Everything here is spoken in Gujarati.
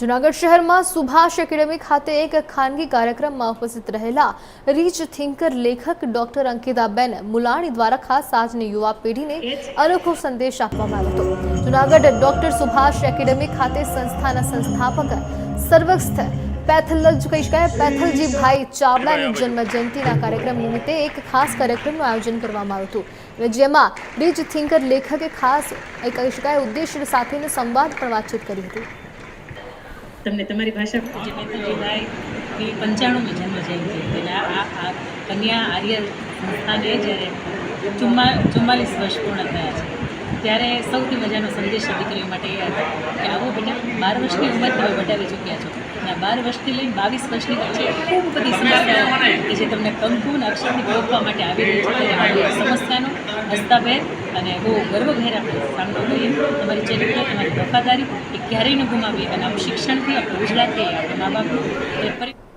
જુનાગઢ શહેરમાં સુભાષ એકેડેમી ખાતે એક ખાનગી કાર્યક્રમમાં ઉપસ્થિત રહેલા રીચ થિંકર લેખક ડોક્ટર અંકિતાબેન મુલાણી દ્વારા ખાસ આજની યુવા પેઢીને અનોખો સંદેશ આપવામાં આવ્યો હતો. જુનાગઢ ડોક્ટર સુભાષ એકેડેમી ખાતે સંસ્થાના સંસ્થાપક સર્વસ્થ પેથોલોજી કહી શકાય પેથલજીભાઈ ચાવડાની જન્મ જયંતિના કાર્યક્રમ નિમિત્તે એક ખાસ કાર્યક્રમનું આયોજન કરવામાં આવ્યું હતું. જેમાં રીચ થિંકર લેખકે ખાસ કહી શકાય ઉદ્દેશ્ય સાથેનો સંવાદ પણ વાતચીત કરી હતી. તમને તમારી ભાષા જે મેથુજીભાઈ ની પંચાણુંમી જન્મ જયંતિ અને આ આ કન્યા આર્ય સંસ્થાને જ્યારે ચુમ્મા ચુમ્માલીસ વર્ષ પૂર્ણ થયા છે. ત્યારે સૌથી મજાનો સંદેશ દીકરીઓ માટે એ હતો કે, આવો બેટા, બાર વર્ષની ઉંમર તમે વટાવી ચૂક્યા છો. અને બાર વર્ષથી લઈને બાવીસ વર્ષની વચ્ચે ખૂબ બધી સમસ્યાઓ કે જે તમને કંકુન અક્ષરથી ઓળખવા માટે આવી રહી છે. સમસ્યાનો હસ્તાભેર અને બહુ ગર્વભેર આપણે સામનો કરીએ તમારી ચરિત્ર, તમારી વફાદારી એ ક્યારેય ન ગુમાવીએ અને આમ શિક્ષણથી આપણે ગુજરાતી આપણે મા બાપનું